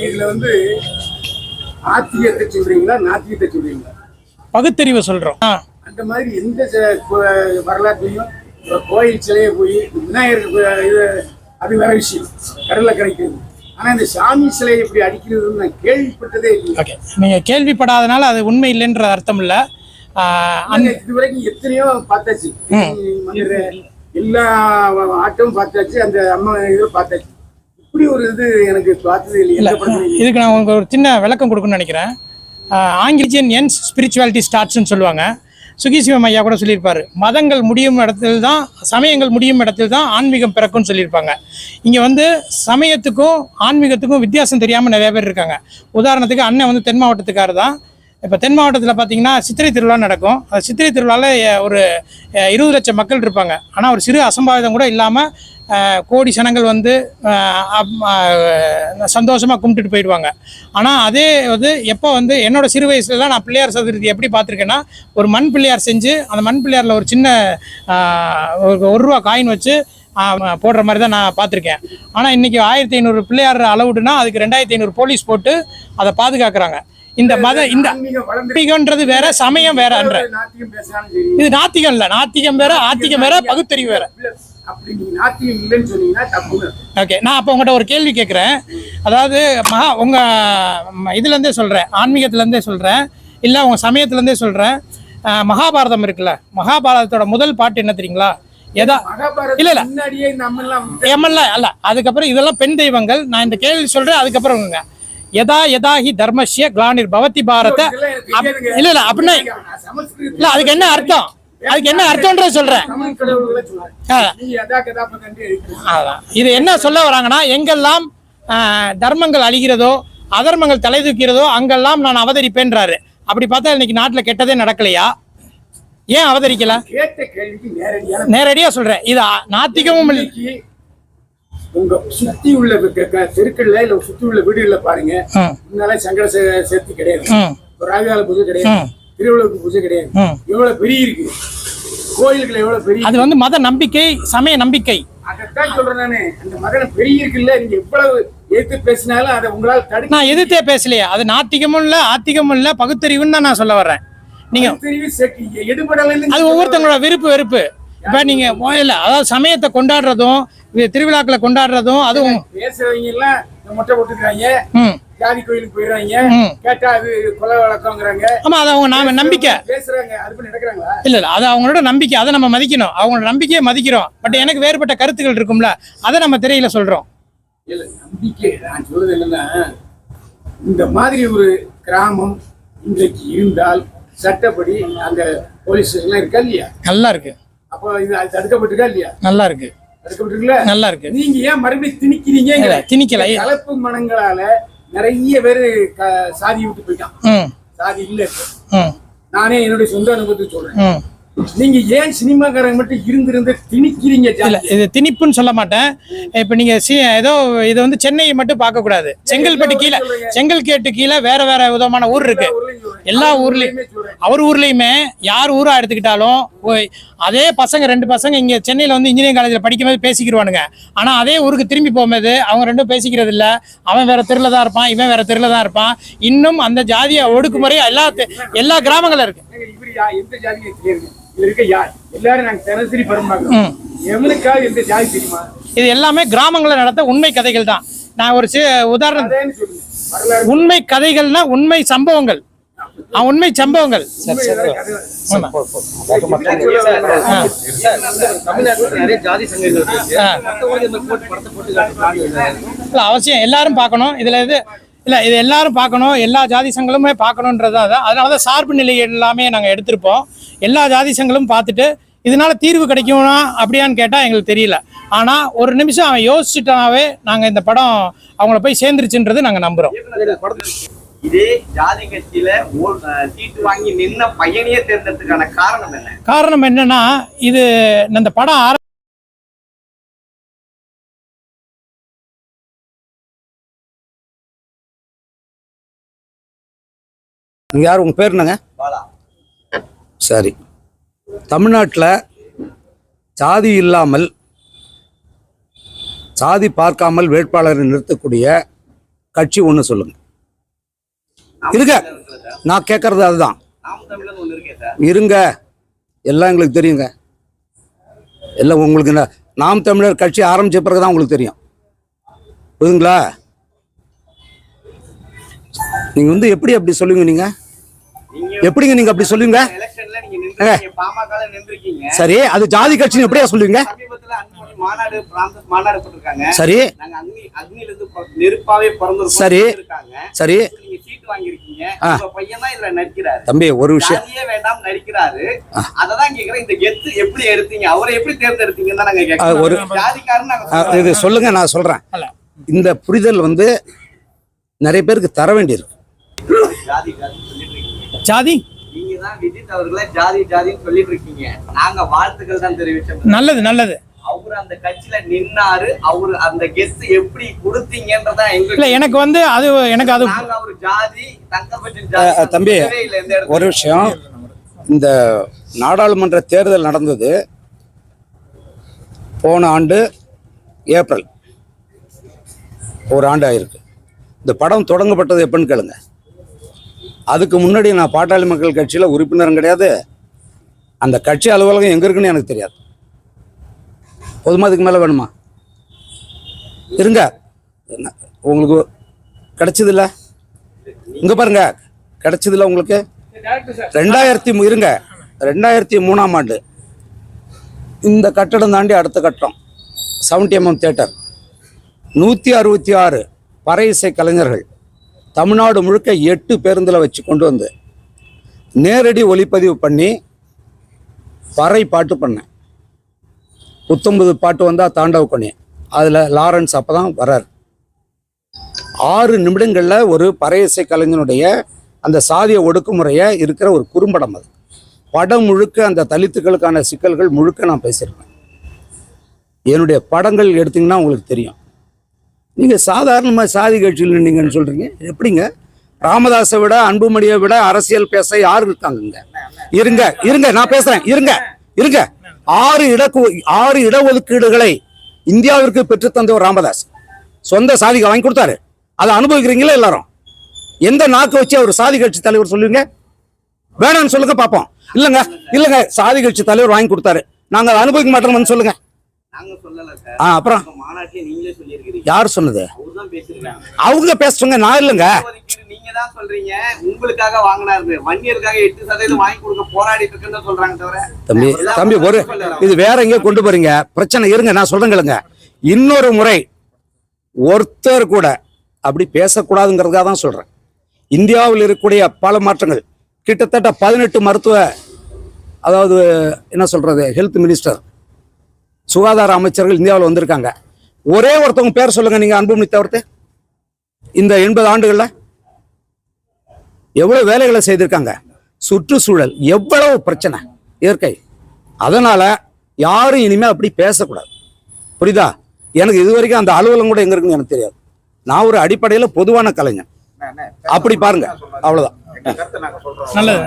இதுல வந்து ஆத்திகத்தை சொல்றீங்களா நாத்திகத்தை சொல்றீங்களா? பகுத்தறிவை சொல்றோம். அந்த மாதிரி எந்த ஒரு கோயில் சிலையை போய் விநாயகர் இது அது வேற விஷயம் கடல்ல கிடைக்கிறது ஆனா இந்த சாமி சிலையை இப்படி அடிக்கிறதுன்னு நான் கேள்விப்பட்டதே இல்லை. ஓகே. நீங்க கேள்விப்படாதனால அது உண்மை இல்லைன்ற அர்த்தம் இல்ல. ஆ, அங்க இதுவரைக்கும் எத்தனையோ பார்த்தாச்சு. எல்லா ஆட்டமும் பார்த்தாச்சு அந்த அம்மா இதில் பார்த்தாச்சு. இப்படி ஒரு இது எனக்கு பார்த்தது இல்லை. இதுக்கு நான் உங்களுக்கு ஒரு சின்ன விளக்கம் கொடுக்கணும்னு நினைக்கிறேன். ஆங்கிலிஜியன் என்ஸ் ஸ்பிரிச்சுவாலிட்டி ஸ்டார்ட்ஸ்னு சொல்லுவாங்க. சுகிசிவம் ஐயா கூட சொல்லியிருப்பாரு மதங்கள் முடியும் இடத்துல தான் சமயங்கள் முடியும் இடத்துல தான் ஆன்மீகம் பிறக்கும்னு சொல்லியிருப்பாங்க. இங்கே வந்து சமயத்துக்கும் ஆன்மீகத்துக்கும் வித்தியாசம் தெரியாமல் நிறைய பேர் இருக்காங்க. உதாரணத்துக்கு அண்ணன் வந்து தென் மாவட்டத்துக்காரர் தான். இப்போ தென் மாவட்டத்தில் பார்த்தீங்கன்னா சித்திரை திருவிழா நடக்கும். அந்த சித்திரை திருவிழாவில் ஒரு இருபது லட்சம் மக்கள் இருப்பாங்க. ஆனால் ஒரு சிறு அசம்பாவிதம் கூட இல்லாமல் கோடி சனங்கள் வந்து சந்தோஷமாக கும்பிட்டுட்டு போயிடுவாங்க. ஆனால் அதே வந்து எப்போ வந்து என்னோட சிறு வயசுலலாம் நான் பிள்ளையார் சதுர்த்தி எப்படி பார்த்துருக்கேன்னா ஒரு மண் பிள்ளையார் செஞ்சு அந்த மண் பிள்ளையாரில் ஒரு சின்ன ஒரு ஒரு ரூபா காயின் வச்சு போடுற மாதிரி தான் நான் பார்த்துருக்கேன். ஆனால் இன்னைக்கு ஆயிரத்தி ஐநூறு பிள்ளையார் அளவுடுனா அதுக்கு ரெண்டாயிரத்தி ஐநூறு போலீஸ் போட்டு அதை பாதுகாக்கிறாங்க. இந்த மத இந்த ஆன்மீகன்றது வேற சமயம் வேறன்ற இது நாத்திகம் இல்ல நாத்திகம் வேற ஆத்திகம் வேற பகுத்தறிவு வேற. அப்படி நீங்க நாத்திகம் இல்லைன்னு சொன்னீங்கன்னா தப்புன்னு ஓகே நான் அப்போ உங்கள்கிட்ட ஒரு கேள்வி கேட்குறேன் அதாவது மகா உங்கள் இதுலேருந்தே சொல்கிறேன் ஆன்மீகத்துலேருந்தே சொல்கிறேன் இல்லை உங்கள் சமயத்துலேருந்தே சொல்கிறேன் மகாபாரதம் இருக்குல்ல மகாபாரதத்தோட முதல் பாட்டு என்ன தெரியுங்களா? எதா இல்ல, இல்ல. எம்எல்ஏ அல்ல அதுக்கப்புறம் இதெல்லாம் பெண் தெய்வங்கள். நான் இந்த கேள்வி சொல்கிறேன் அதுக்கப்புறம் யதா யதா ஹி தர்மஸ்ய கிளானிர் பவதி பாரத. இல்ல இல்ல அப்படின்னா இல்ல அதுக்கு என்ன அர்த்தம்? அதுக்கு என்ன அர்த்தம்ன்றத சொல்றேன். அதான். இது என்ன சொல்ல வராங்கன்னா எங்கெல்லாம் தர்மங்கள் அழிகிறதோ அதர்மங்கள் தலை தூக்கிறதோ அங்கெல்லாம் நான் அவதரிப்பேன்றாரு. அப்படி பார்த்தா இன்னைக்கு நாட்டுல கெட்டதே நடக்கலையா? ஏன் அவதரிக்கல? நேரடியா சொல்றேன். இது நாத்திகமும் உங்க சுத்தி உள்ள தெருக்கள்ல இல்ல சுத்தி உள்ள வீடுகள்ல பாருங்க. முன்னால சங்கர சேர்த்தி கிடையாது. ராகுகால பூஜை கிடையாது. திருவிழாவுக்கு பூஜை கிடையாது. எவ்வளவு பெரிய இருக்கு? கோயில்கள் எவ்வளவு பெரிய அது வந்து மத நம்பிக்கை சமய நம்பிக்கை. அதைத்தான் சொல்றேன் நானு. அந்த மகனை பெரிய இருக்குல்ல நீங்க எவ்வளவு எதிர்த்து பேசினாலும் அதை உங்களால தடுக்க நான் எதிர்த்தே பேசலையே. அது நாத்திகமும் இல்ல ஆத்திகமும் இல்ல பகுத்தறிவுன்னு தான் நான் சொல்ல வர்றேன். நீங்க எடுபடலைன்னு அது ஒவ்வொருத்தங்களோட விருப்பு வெறுப்பு. இப்ப நீங்க இல்ல அதாவது சமயத்தை கொண்டாடுறதும் திருவிழாக்களை கொண்டாடுறதும் அதுவும் பேசுறவங்க எல்லாம் மொட்டை போட்டுக்கிறாங்க. ம். ஜாதி கோயிலுக்கு போயிடுறாங்க. கேட்டா அது கொலை வழக்கங்கிறாங்க. ஆமா அது அவங்க நாம நம்பிக்கை. பேசுறாங்க அது பண்ணி நடக்கிறாங்களா? இல்ல இல்ல அது அவங்களோட நம்பிக்கை. அதை நம்ம மதிக்கணும். அவங்களோட நம்பிக்கையை மதிக்கிறோம். பட் எனக்கு வேறுபட்ட கருத்துக்கள் இருக்கும்ல அதை நம்ம திரையில சொல்றோம். இல்ல நம்பிக்கை. நான் சொல்றது என்னன்னா இந்த மாதிரி ஒரு கிராமம் இன்றைக்கு இருந்தால் சட்டப்படி அங்க போலீஸ் ஸ்டேஷன்லாம் இருக்கா இல்லையா? நல்லா இருக்கு. அப்போ இது அது தடுக்கப்பட்டிருக்கா இல்லையா? நல்லா இருக்கு. தடுக்கப்பட்டிருக்குல்ல? நல்லா இருக்கு. நீங்க ஏன் மறுபடியும் திணிக்கிறீங்க? திணிக்கல. கலப்பு மனங்களால நிறைய பேரு சாதி விட்டு போயிட்டான். சாதி இல்ல நானே என்னுடைய சொந்த அனுபவத்தை சொல்றேன். நீங்க ஏன் சினிமாக்காரங்க மட்டும் இருந்திருந்து திணிக்கிறீங்க இல்ல இது திணிப்புன்னு சொல்ல மாட்டேன். இப்ப நீங்க ஏதோ இது வந்து சென்னையை மட்டும் பார்க்க கூடாது செங்கல்பட்டு கீழே செங்கல்கேட்டு கீழே வேற வேற விதமான ஊர் இருக்கு. எல்லா ஊர்லயும். அவர் ஊர்லயுமே யார் ஊரா எடுத்துக்கிட்டாலும் அதே பசங்க ரெண்டு பசங்க இங்க சென்னையில வந்து இன்ஜினியரிங் காலேஜ்ல படிக்கும்போது பேசிக்கிருவானுங்க. ஆனா அதே ஊருக்கு திரும்பி போகும்போது அவங்க ரெண்டும் பேசிக்கிறது இல்ல. அவன் வேற தெருல தான் இருப்பான் இவன் வேற தெருல தான் இருப்பான். இன்னும் அந்த ஜாதிய ஒடுக்குமுறை எல்லா எல்லா கிராமங்களும் இருக்கு. இது எல்லாமே கிராமங்களில் நடத்த உண்மை கதைகள் தான். நான் ஒரு சி உதாரணம் உண்மை கதைகள்னா உண்மை சம்பவங்கள். உண்மை சம்பவங்கள். இல்ல. அவசியம் எல்லாரும் பார்க்கணும். இதுல இது இல்ல இது எல்லாரும் பார்க்கணும். எல்லா ஜாதி சங்களுமே பார்க்கணுன்றது அதான் அதனால தான் சார்பு நிலை எல்லாமே நாங்க எடுத்திருப்போம். எல்லா ஜாதி பார்த்துட்டு இதனால தீர்வு கிடைக்குமா அப்படியான்னு கேட்டா எங்களுக்கு தெரியல. ஆனா ஒரு நிமிஷம் அவன் யோசிச்சுட்டாவே நாங்க இந்த படம் அவங்கள போய் சேர்ந்துருச்சுன்றது நாங்க நம்புறோம். இதே ஜாதி கட்சியில சீட்டு வாங்கி நின்ன பையனையே தேர்ந்தெடுத்ததுக்கான காரணம் என்ன? காரணம் என்னன்னா இது இந்த படம் ஆர யார்? உங்க பேர் என்னங்க? பாலா. சரி. தமிழ்நாட்டில் சாதி இல்லாமல் சாதி பார்க்காமல் வேட்பாளரை நிறுத்தக்கூடிய கட்சி ஒன்று சொல்லுங்க. இருங்க. நான் கேட்கறது அதுதான். இருக்கே இருங்க. எல்லாம் எங்களுக்கு தெரியுங்க. எல்லாம் உங்களுக்கு என்ன நாம் தமிழர் கட்சி ஆரம்பிச்ச பிறகு தான் உங்களுக்கு தெரியும். புரியுதுங்களா? நீங்க வந்து எப்படி அப்படி சொல்லுவீங்க நீங்க? நீங்க எப்படிங்க நீங்க அப்படி சொல்லுவீங்க? சரி அது ஜாதி கட்சின்னு எப்படியா சொல்லுவீங்க? சரி. சரி. சரி. உங்க பையன் தான் இதுல நடிக்கிறாரு. தம்பி ஒரு விஷயம் வேண்டாம் நடிக்கிறாரு. அததான் கேக்குறேன் இந்த கெத்து எப்படி எடுத்தீங்க? அவரை எப்படி தேர்ந்தெடுத்தீங்கன்னு தான் நாங்க ஒரு- ஜாதிக்காரன். இது சொல்லுங்க நான் சொல்றேன். இந்த புரிதல் வந்து நிறைய பேருக்கு தர வேண்டியிருக்கு. ஜாதி நீங்க தான் விஜித் அவர்களை ஜாதி ஜாதின்னு சொல்லிட்டு இருக்கீங்க. நாங்க வாழ்த்துக்கள் தான் தெரிவிச்சோம். நல்லது நல்லது. அவரு அந்த கட்சியில நின்னாரு. அவரு அந்த கெத்து எப்படி கொடுத்தீங்கன்றதா இல்ல எனக்கு வந்து அது எனக்கு அது நாங்க அவரு ஜாதி தங்கப்பட்டின் தம்பி. ஒரு விஷயம். இந்த நாடாளுமன்ற தேர்தல் நடந்தது போன ஆண்டு ஏப்ரல். ஒரு ஆண்டு ஆயிருக்கு இந்த படம் தொடங்கப்பட்டது எப்பன்னு கேளுங்க. அதுக்கு முன்னாடி நான் பாட்டாளி மக்கள் கட்சியில் உறுப்பினரும் கிடையாது. அந்த கட்சி அலுவலகம் எங்கே இருக்குன்னு எனக்கு தெரியாது. போதுமா? அதுக்கு மேலே வேணுமா? இருங்க. என்ன, உங்களுக்கு கிடைச்சதில்ல? இங்கே பாருங்க. கிடைச்சதில்ல உங்களுக்கு? ரெண்டாயிரத்தி இருங்க. ரெண்டாயிரத்தி மூணாம் ஆண்டு. இந்த கட்டடம் தாண்டி அடுத்த கட்டம். செவன்டி எம்எம் தேட்டர் நூற்றி அறுபத்தி ஆறு பறை இசை கலைஞர்கள் தமிழ்நாடு முழுக்க எட்டு பேருந்தில் வச்சு கொண்டு வந்து நேரடி ஒளிப்பதிவு பண்ணி பறை பாட்டு பண்ணேன். புத்தொன்பது பாட்டு வந்தால் தாண்டவ கொனி. அதில் லாரன்ஸ் அப்போ தான் வரார் ஆறு நிமிடங்களில் ஒரு பறை இசை கலைஞனுடைய அந்த சாதிய ஒடுக்குமுறையை இருக்கிற ஒரு குறும்படம் அது. படம் முழுக்க அந்த தலித்துக்களுக்கான சிக்கல்கள் முழுக்க நான் பேசியிருப்பேன். என்னுடைய படங்கள் எடுத்தீங்கன்னா உங்களுக்கு தெரியும். நீங்கள் சாதாரணமாக சாதி கட்சியில் நின்னீங்கன்னு சொல்கிறீங்க எப்படிங்க? ராமதாஸை விட அன்புமணியை விட அரசியல் பேச யார் இருக்காங்க இருங்க இருங்க நான் பேசுகிறேன் இருங்க இருங்க. ஆறு இடக்கு ஆறு இடஒதுக்கீடுகளை இந்தியாவிற்கு பெற்றுத்தந்தவர் ராமதாஸ். சொந்த சாதிக்கு வாங்கி கொடுத்தாரு. அதை அனுபவிக்கிறீங்களா எல்லாரும்? எந்த நாக்கு வச்சு அவர் சாதி கட்சி தலைவர் சொல்லுவீங்க? வேணாம்னு சொல்லுங்க பார்ப்போம். இல்லைங்க இல்லைங்க சாதி கட்சி தலைவர் வாங்கி கொடுத்தாரு. நாங்க அதை அனுபவிக்க மாட்டோம்னு சொல்லுங்க. ஆ அப்புறம்? நீங்களே யார் சொன்னது? அவங்க பேசுறவங்க நான் இல்லைங்க. தான் சொல்றீங்க? உங்களுக்காக வாங்கினாரு. வன்னியருக்காக எட்டு சதவீதம் வாங்கி கொடுக்க போராடிட்டு இருக்குன்னு சொல்றாங்க தவிர தம்பி தம்பி ஒரு இது வேற எங்கேயோ கொண்டு போறீங்க. பிரச்சனை இருங்க நான் சொல்றேங்களுங்க இன்னொரு முறை ஒருத்தர் கூட அப்படி பேசக்கூடாதுங்கிறதுக்காக தான் சொல்றேன். இந்தியாவில் இருக்கக்கூடிய பல மாற்றங்கள். கிட்டத்தட்ட பதினெட்டு மருத்துவ அதாவது என்ன சொல்றது ஹெல்த் மினிஸ்டர் சுகாதார அமைச்சர்கள் இந்தியாவில் வந்திருக்காங்க. ஒரே ஒருத்தவங்க பேர் சொல்லுங்க நீங்க அன்புமணி தவிர்த்து. இந்த எண்பது ஆண்டுகள்ல எவ்வளவு வேலைகளை செய்திருக்காங்க? சுற்றுச்சூழல் எவ்வளவு பிரச்சனை? இயற்கை. அதனால யாரும் இனிமே அப்படி பேசக்கூடாது. புரியுதா? எனக்கு இது வரைக்கும் அந்த அலுவலகம் கூட எங்க இருக்குன்னு எனக்கு தெரியாது. நான் ஒரு அடிப்படையில் பொதுவான கலைஞன். அப்படி பாருங்க. அவ்வளவுதான். நல்லது.